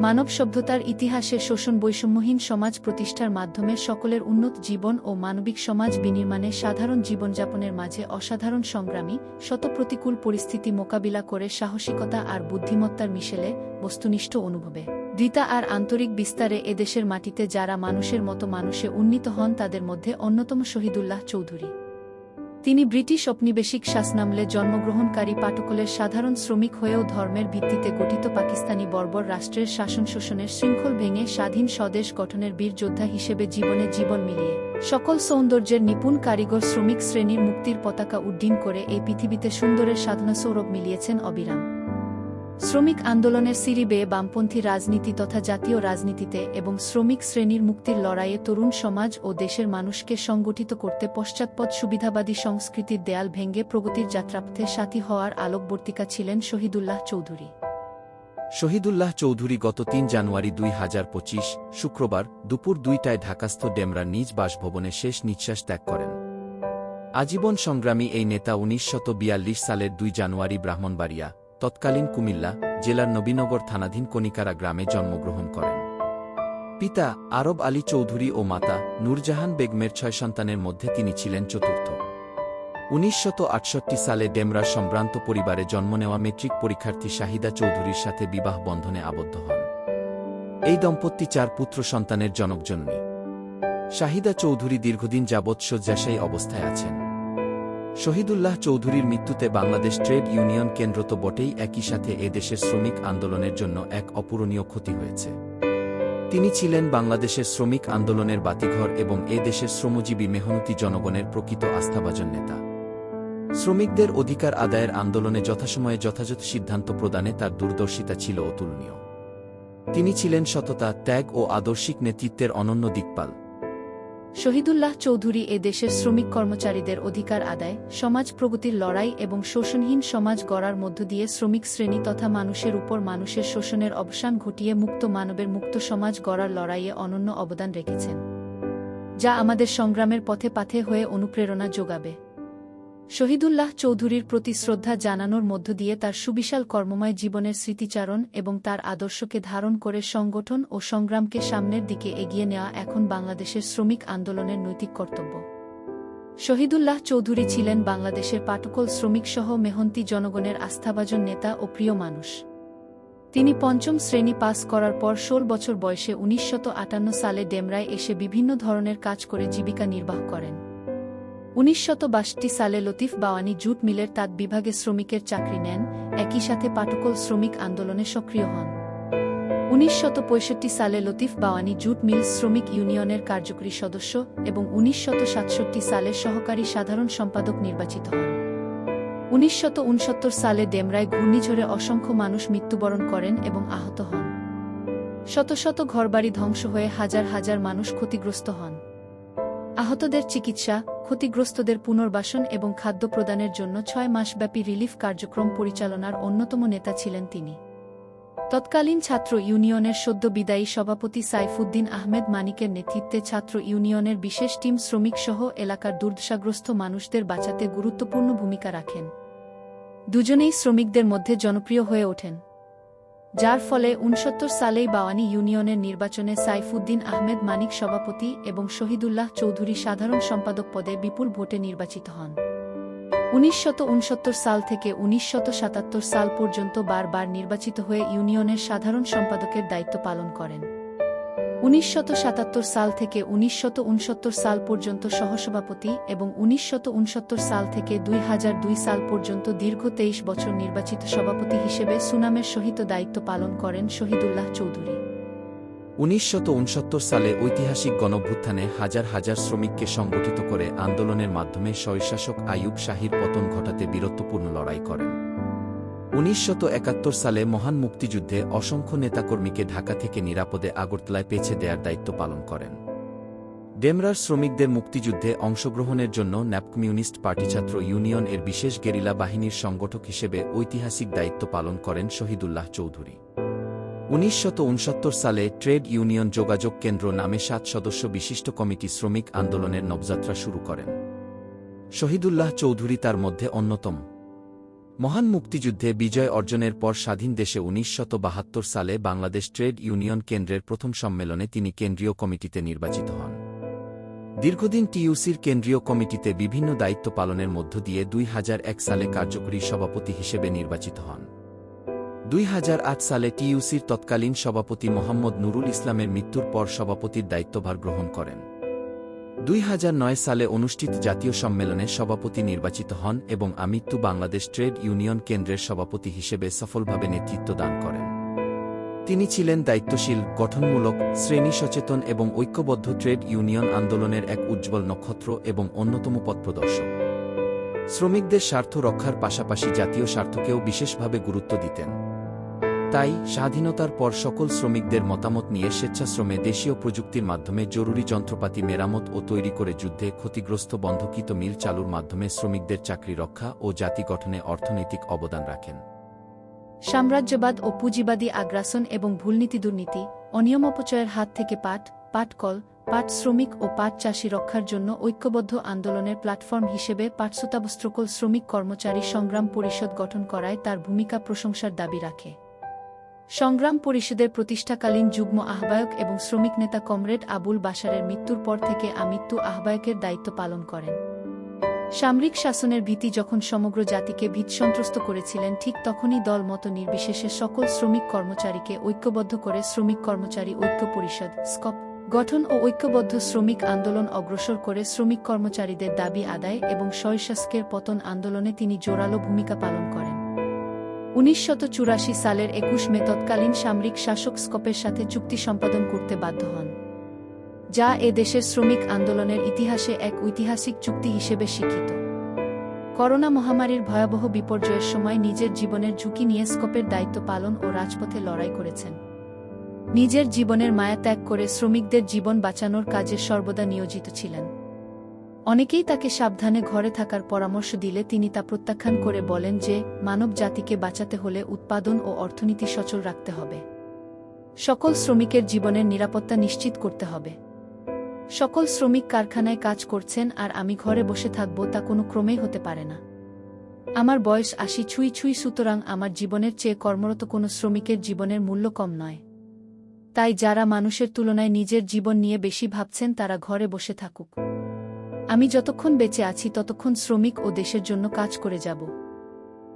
মানব সভ্যতার ইতিহাসে শোষণ বৈষম্যহীন সমাজ প্রতিষ্ঠার মাধ্যমে সকলের উন্নত জীবন ও মানবিক সমাজ বিনির্মাণে সাধারণ জীবনযাপনের মাঝে অসাধারণ সংগ্রামী শত প্রতিকূল পরিস্থিতি মোকাবিলা করে সাহসিকতা আর বুদ্ধিমত্তার মিশেলে বস্তুনিষ্ঠ অনুভবে। দৃতা আর আন্তরিক বিস্তারে এদেশের মাটিতে যারা মানুষের মতো মানুষে উন্নীত হন তাদের মধ্যে অন্যতম শহীদুল্লাহ চৌধুরী। তিনি ব্রিটিশ ঔপনিবেশিক শাসনামলে জন্মগ্রহণকারী পাটকলের সাধারণ শ্রমিক হয়েও ধর্মের ভিত্তিতে গঠিত পাকিস্তানি বর্বর রাষ্ট্রের শাসন শোষণের শৃঙ্খল ভেঙে স্বাধীন স্বদেশ গঠনের বীর যোদ্ধা হিসেবে জীবনে জীবন মিলিয়ে সকল সৌন্দর্যের নিপুণ কারিগর শ্রমিক শ্রেণির মুক্তির পতাকা উড্ডীন করে এই পৃথিবীতে সুন্দরের সাধনা সৌরভ মিলিয়েছেন অবিরাম। শ্রমিক আন্দোলনের সিঁড়ি বেয়ে বামপন্থী রাজনীতি তথা জাতীয় রাজনীতিতে এবং শ্রমিক শ্রেণির মুক্তির লড়াইয়ে তরুণ সমাজ ও দেশের মানুষকে সংগঠিত করতে পশ্চাৎপদ সুবিধাবাদী সংস্কৃতির দেয়াল ভেঙ্গে প্রগতির যাত্রাপথে সাথী হওয়ার আলোকবর্তিকা ছিলেন শহীদুল্লাহ চৌধুরী। শহীদুল্লাহ চৌধুরী গত তিন জানুয়ারি দুই হাজার পঁচিশ শুক্রবার দুপুর দুইটায় ঢাকাস্থ ডেমরা নিজ বাসভবনে শেষ নিঃশ্বাস ত্যাগ করেন। আজীবন সংগ্রামী এই নেতা উনিশশো বিয়াল্লিশ সালের দুই জানুয়ারি ব্রাহ্মণবাড়িয়া তৎকালীন কুমিল্লা জেলার নবীনগর থানাধীন কনিকারা গ্রামে জন্মগ্রহণ করেন। পিতা আরব আলী চৌধুরী ও মাতা নূরজাহান বেগমের ছয় সন্তানের মধ্যে তিনি ছিলেন চতুর্থ। উনিশ সালে ডেমরার সম্ভ্রান্ত পরিবারে জন্ম নেওয়া মেট্রিক পরীক্ষার্থী শাহিদা চৌধুরীর সাথে বিবাহ বন্ধনে আবদ্ধ হন। এই দম্পতি চার পুত্র সন্তানের জনকজননী। শাহিদা চৌধুরী দীর্ঘদিন যাবৎ শয্যাশায়ী অবস্থায় আছেন। শহীদুল্লাহ চৌধুরীর মৃত্যুতে বাংলাদেশ ট্রেড ইউনিয়ন কেন্দ্র তো বটেই একই সাথে এ দেশের শ্রমিক আন্দোলনের জন্য এক অপূরণীয় ক্ষতি হয়েছে। তিনি ছিলেন বাংলাদেশের শ্রমিক আন্দোলনের বাতিঘর এবং এ দেশের শ্রমজীবী মেহনতি জনগণের প্রকৃত আস্থাভাজন নেতা। শ্রমিকদের অধিকার আদায়ের আন্দোলনে যথাসময়ে যথাযথ সিদ্ধান্ত প্রদানে তার দূরদর্শিতা ছিল অতুলনীয়। তিনি ছিলেন সততা, ত্যাগ ও আদর্শিক নেতৃত্বের অনন্য দিকপাল। শহীদুল্লাহ চৌধুরী এ দেশের শ্রমিক কর্মচারীদের অধিকার আদায়, সমাজ প্রগতির লড়াই এবং শোষণহীন সমাজ গড়ার মধ্য দিয়ে শ্রমিক শ্রেণি তথা মানুষের উপর মানুষের শোষণের অবসান ঘটিয়ে মুক্ত মানবের মুক্ত সমাজ গড়ার লড়াইয়ে অনন্য অবদান রেখেছেন, যা আমাদের সংগ্রামের পথে পাথে হয়ে অনুপ্রেরণা যোগাবে। শহীদুল্লাহ চৌধুরীর প্রতি শ্রদ্ধা জানানোর মধ্য দিয়ে তার সুবিশাল কর্মময় জীবনের স্মৃতিচারণ এবং তার আদর্শকে ধারণ করে সংগঠন ও সংগ্রামকে সামনের দিকে এগিয়ে নেওয়া এখন বাংলাদেশের শ্রমিক আন্দোলনের নৈতিক কর্তব্য। শহীদুল্লাহ চৌধুরী ছিলেন বাংলাদেশের পাটকল শ্রমিকসহ মেহন্তি জনগণের আস্থাভাজন নেতা ও প্রিয় মানুষ। তিনি পঞ্চম শ্রেণি পাস করার পর ষোল বছর বয়সে উনিশশো আটান্ন সালে ডেমরায় এসে বিভিন্ন ধরনের কাজ করে জীবিকা নির্বাহ করেন। উনিশ সালে লতিফ বাওয়ানি জুট মিলের তাঁত বিভাগে শ্রমিকের চাকরি নেন, একই সাথে পাটকল শ্রমিক আন্দোলনে সক্রিয় হন। উনিশ সালে লতিফ বাওয়ানি জুট মিল শ্রমিক ইউনিয়নের কার্যকরী সদস্য এবং উনিশ সালে সহকারী সাধারণ সম্পাদক নির্বাচিত হন। উনিশ সালে ডেমরায় ঘূর্ণিঝড়ে অসংখ্য মানুষ মৃত্যুবরণ করেন এবং আহত হন। শত শত ঘরবাড়ি ধ্বংস হয়ে হাজার হাজার মানুষ ক্ষতিগ্রস্ত হন। আহতদের চিকিৎসা ক্ষতিগ্রস্তদের পুনর্বাসন এবং খাদ্য প্রদানের জন্য ছয় মাসব্যাপী রিলিফ কার্যক্রম পরিচালনার অন্যতম নেতা ছিলেন তিনি। তৎকালীন ছাত্র ইউনিয়নের সদ্য বিদায়ী সভাপতি সাইফুদ্দিন আহমেদ মানিকের নেতৃত্বে ছাত্র ইউনিয়নের বিশেষ টিম শ্রমিকসহ এলাকার দুর্দশাগ্রস্ত মানুষদের বাঁচাতে গুরুত্বপূর্ণ ভূমিকা রাখেন। দুজনেই শ্রমিকদের মধ্যে জনপ্রিয় হয়ে ওঠেন। যার ফলে উনসত্তর সালেই বাওয়ানি ইউনিয়নের নির্বাচনে সাইফুদ্দিন আহমেদ মানিক সভাপতি এবং শহীদুল্লাহ চৌধুরী সাধারণ সম্পাদক পদে বিপুল ভোটে নির্বাচিত হন। উনিশ সাল থেকে উনিশ সাল পর্যন্ত বারবার নির্বাচিত হয়ে ইউনিয়নের সাধারণ সম্পাদকের দায়িত্ব পালন করেন। উনিশ সাল থেকে উনিশ সাল পর্যন্ত সহসভাপতি এবং উনিশ সাল থেকে দুই হাজার দুই সাল পর্যন্ত দীর্ঘ তেইশ বছর নির্বাচিত সভাপতি হিসেবে সুনামের সহিত দায়িত্ব পালন করেন শহীদুল্লাহ চৌধুরী। উনিশ সালে ঐতিহাসিক গণভ্যুত্থানে হাজার হাজার শ্রমিককে সংগঠিত করে আন্দোলনের মাধ্যমে স্বৈরশাসক আইয়ুব শাহীর পতন ঘটাতে বীরত্বপূর্ণ লড়াই করেন। উনিশশো একাত্তর সালে মহান মুক্তিযুদ্ধে অসংখ্য নেতাকর্মীকে ঢাকা থেকে নিরাপদে আগরতলায় পেছে দেওয়ার দায়িত্ব পালন করেন। ডেমরার শ্রমিকদের মুক্তিযুদ্ধে অংশগ্রহণের জন্য ন্যাপ কমিউনিস্ট পার্টি ছাত্র ইউনিয়ন এর বিশেষ গেরিলা বাহিনীর সংগঠক হিসেবে ঐতিহাসিক দায়িত্ব পালন করেন শহীদুল্লাহ চৌধুরী। উনিশশো ঊনসত্তর সালে ট্রেড ইউনিয়ন যোগাযোগ কেন্দ্র নামে সাত সদস্য বিশিষ্ট কমিটি শ্রমিক আন্দোলনের নবযাত্রা শুরু করেন। শহীদুল্লাহ চৌধুরী তার মধ্যে অন্যতম। মহান মুক্তিযুদ্ধে বিজয় অর্জনের পর স্বাধীন দেশে বাহাত্তর সালে বাংলাদেশ ট্রেড ইউনিয়ন কেন্দ্রের প্রথম সম্মেলনে তিনি কেন্দ্রীয় কমিটিতে নির্বাচিত হন। দীর্ঘদিন টিইউসির কেন্দ্রীয় কমিটিতে বিভিন্ন দায়িত্ব পালনের মধ্য দিয়ে দুই হাজার এক সালে কার্যকরী সভাপতি হিসেবে নির্বাচিত হন। দুই হাজার আট সালে টিইউসির তৎকালীন সভাপতি মোহাম্মদ নুরুল ইসলামের মৃত্যুর পর সভাপতির দায়িত্বভার গ্রহণ করেন। দুই হাজার নয় সালে অনুষ্ঠিত জাতীয় সম্মেলনে সভাপতি নির্বাচিত হন এবং আমৃত্যু বাংলাদেশ ট্রেড ইউনিয়ন কেন্দ্রের সভাপতি হিসেবে সফলভাবে নেতৃত্ব দান করেন। তিনি ছিলেন দায়িত্বশীল, গঠনমূলক শ্রেণি সচেতন এবং ঐক্যবদ্ধ ট্রেড ইউনিয়ন আন্দোলনের এক উজ্জ্বল নক্ষত্র এবং অন্যতম পথপ্রদর্শক। শ্রমিকদের স্বার্থ রক্ষার পাশাপাশি জাতীয় স্বার্থকেও বিশেষভাবে গুরুত্ব দিতেন। তাই স্বাধীনতার পর সকল শ্রমিকদের মতামত নিয়ে স্বেচ্ছাশ্রমে দেশীয় প্রযুক্তির মাধ্যমে জরুরি যন্ত্রপাতি মেরামত ও তৈরি করে যুদ্ধে ক্ষতিগ্রস্ত বন্ধকিত মিল চালুর মাধ্যমে শ্রমিকদের চাকরি রক্ষা ও জাতি গঠনে অর্থনৈতিক অবদান রাখেন। সাম্রাজ্যবাদ ও পুঁজিবাদী আগ্রাসন এবং ভুলনীতি দুর্নীতি অনিয়ম অপচয়ের হাত থেকে পাট পাটকল পাট শ্রমিক ও পাট চাষি রক্ষার জন্য ঐক্যবদ্ধ আন্দোলনের প্ল্যাটফর্ম হিসেবে পাটসুতাবস্ত্রকল শ্রমিক কর্মচারী সংগ্রাম পরিষদ গঠন করায় তার ভূমিকা প্রশংসার দাবি রাখে। সংগ্রাম পরিষদের প্রতিষ্ঠাকালীন যুগ্ম আহ্বায়ক এবং শ্রমিক নেতা কমরেড আবুল বাশারের মৃত্যুর পর থেকে আমৃত্যু আহ্বায়কের দায়িত্ব পালন করেন। সামরিক শাসনের ভীতি যখন সমগ্র জাতিকে ভীতসন্ত্রস্ত করেছিলেন, ঠিক তখনই দল মতো নির্বিশেষে সকল শ্রমিক কর্মচারীকে ঐক্যবদ্ধ করে শ্রমিক কর্মচারী ঐক্য পরিষদ, স্কপ, গঠন ও ঐক্যবদ্ধ শ্রমিক আন্দোলন অগ্রসর করে শ্রমিক কর্মচারীদের দাবি আদায় এবং শৈশাস্কের পতন আন্দোলনে তিনি জোরালো ভূমিকা পালন করেন। উনিশশত সালের একুশ মে তৎকালীন সামরিক শাসক স্কপের সাথে চুক্তি সম্পাদন করতে বাধ্য হন, যা এ দেশের শ্রমিক আন্দোলনের ইতিহাসে এক ঐতিহাসিক চুক্তি হিসেবে স্বীকৃত। করোনা মহামারীর ভয়াবহ বিপর্যয়ের সময় নিজের জীবনের ঝুঁকি নিয়ে স্কপের দায়িত্ব পালন ও রাজপথে লড়াই করেছেন। নিজের জীবনের মায়া ত্যাগ করে শ্রমিকদের জীবন বাঁচানোর কাজে সর্বদা নিয়োজিত ছিলেন। অনেকেই তাকে সাবধানে ঘরে থাকার পরামর্শ দিলে তিনি তা প্রত্যাখ্যান করে বলেন যে, মানব জাতিকে বাঁচাতে হলে উৎপাদন ও অর্থনীতি সচল রাখতে হবে। সকল শ্রমিকের জীবনের নিরাপত্তা নিশ্চিত করতে হবে। সকল শ্রমিক কারখানায় কাজ করছেন আর আমি ঘরে বসে থাকব তা কোনো ক্রমেই হতে পারে না। আমার বয়স আশি ছুঁই ছুঁই সুতরাং আমার জীবনের চেয়ে কর্মরত কোনো শ্রমিকের জীবনের মূল্য কম নয়। তাই যারা মানুষের তুলনায় নিজের জীবন নিয়ে বেশি ভাবছেন তারা ঘরে বসে থাকুক। আমি যতক্ষণ বেঁচে আছি ততক্ষণ শ্রমিক ও দেশের জন্য কাজ করে যাব।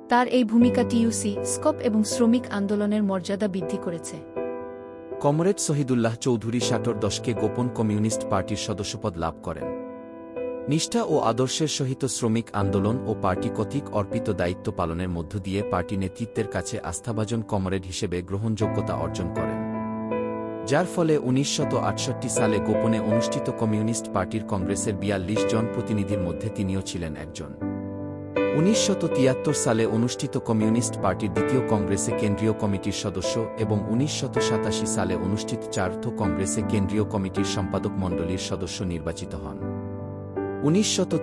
তার এই ভূমিকা টিইউসি, স্কপ এবং শ্রমিক আন্দোলনের মর্যাদা বৃদ্ধি করেছে। কমরেড শহীদুল্লাহ চৌধুরী ষাটর দশকে গোপন কমিউনিস্ট পার্টির সদস্যপদ লাভ করেন। নিষ্ঠা ও আদর্শের সহিত শ্রমিক আন্দোলন ও পার্টি কর্তৃক অর্পিত দায়িত্ব পালনের মধ্য দিয়ে পার্টি নেতৃত্বের কাছে আস্থাভাজন কমরেড হিসেবে গ্রহণযোগ্যতা অর্জন করেন যার ফলে উনিশশত সালে গোপনে অনুষ্ঠিত কমিউনিস্ট পার্টির কংগ্রেসের বিয়াল্লিশ জন প্রতিনিধির মধ্যে তিনিও ছিলেন একজন। উনিশশত সালে অনুষ্ঠিত কমিউনিস্ট পার্টির দ্বিতীয় কংগ্রেসে কেন্দ্রীয় কমিটির সদস্য এবং উনিশশত সালে অনুষ্ঠিত চার্থ কংগ্রেসে কেন্দ্রীয় কমিটির সম্পাদক মণ্ডলীর সদস্য নির্বাচিত হন। উনিশশত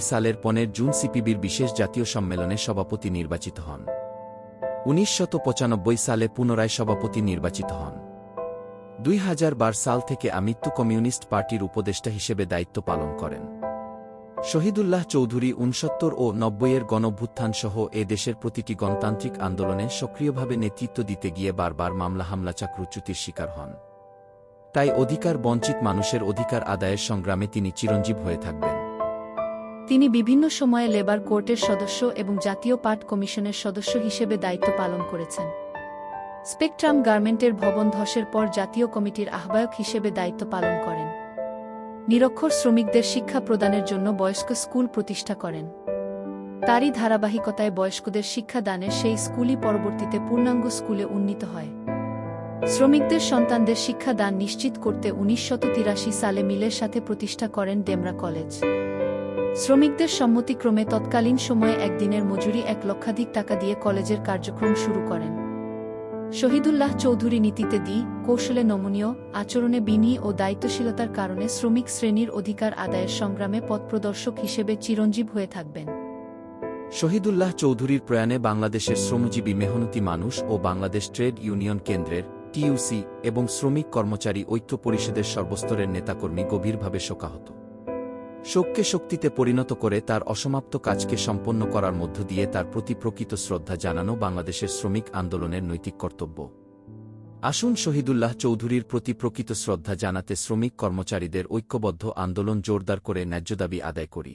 সালের পনেরো জুন সিপিবির বিশেষ জাতীয় সম্মেলনে সভাপতি নির্বাচিত হন। উনিশশত সালে পুনরায় সভাপতি নির্বাচিত হন। দুই সাল থেকে আমৃত্যু কমিউনিস্ট পার্টির উপদেষ্টা হিসেবে দায়িত্ব পালন করেন। শহীদুল্লাহ চৌধুরী উনসত্তর ও নব্বইয়ের গণভ্যুত্থানসহ এ দেশের প্রতিটি গণতান্ত্রিক আন্দোলনে সক্রিয়ভাবে নেতৃত্ব দিতে গিয়ে বারবার মামলা হামলা চাকরুচ্যুতির শিকার হন। তাই অধিকার বঞ্চিত মানুষের অধিকার আদায়ের সংগ্রামে তিনি চিরঞ্জীব হয়ে থাকবেন। তিনি বিভিন্ন সময়ে লেবার কোর্টের সদস্য এবং জাতীয় পাট কমিশনের সদস্য হিসেবে দায়িত্ব পালন করেছেন। স্পেকট্রাম গার্মেন্টের ভবন ধসের পর জাতীয় কমিটির আহ্বায়ক হিসেবে দায়িত্ব পালন করেন। নিরক্ষর শ্রমিকদের শিক্ষা প্রদানের জন্য বয়স্ক স্কুল প্রতিষ্ঠা করেন। তারই ধারাবাহিকতায় বয়স্কদের শিক্ষাদানের সেই স্কুলই পরবর্তীতে পূর্ণাঙ্গ স্কুলে উন্নীত হয়। শ্রমিকদের সন্তানদের শিক্ষাদান নিশ্চিত করতে উনিশশত সালে মিলের সাথে প্রতিষ্ঠা করেন ডেমরা কলেজ। শ্রমিকদের সম্মতিক্রমে তৎকালীন সময়ে একদিনের মজুরি এক লক্ষাধিক টাকা দিয়ে কলেজের কার্যক্রম শুরু করেন। শহীদুল্লাহ চৌধুরী নীতিতে দি, কৌশলে নমনীয়, আচরণে বিনি ও দায়িত্বশীলতার কারণে শ্রমিক শ্রেণির অধিকার আদায়ের সংগ্রামে পথপ্রদর্শক হিসেবে চিরঞ্জীব হয়ে থাকবেন। শহীদুল্লাহ চৌধুরীর প্রয়াণে বাংলাদেশের শ্রমজীবী মেহনতি মানুষ ও বাংলাদেশ ট্রেড ইউনিয়ন কেন্দ্রের টিইউসি এবং শ্রমিক কর্মচারী ঐক্য পরিষদের সর্বস্তরের নেতাকর্মী গভীরভাবে শোকাহত। শোককে শক্তিতে পরিণত করে তার অসমাপ্ত কাজকে সম্পন্ন করার মধ্য দিয়ে তার প্রতি প্রকৃত শ্রদ্ধা জানানো বাংলাদেশের শ্রমিক আন্দোলনের নৈতিক কর্তব্য। আসুন শহীদুল্লাহ চৌধুরীর প্রতি প্রকৃত শ্রদ্ধা জানাতে শ্রমিক কর্মচারীদের ঐক্যবদ্ধ আন্দোলন জোরদার করে ন্যায্য দাবি আদায় করি।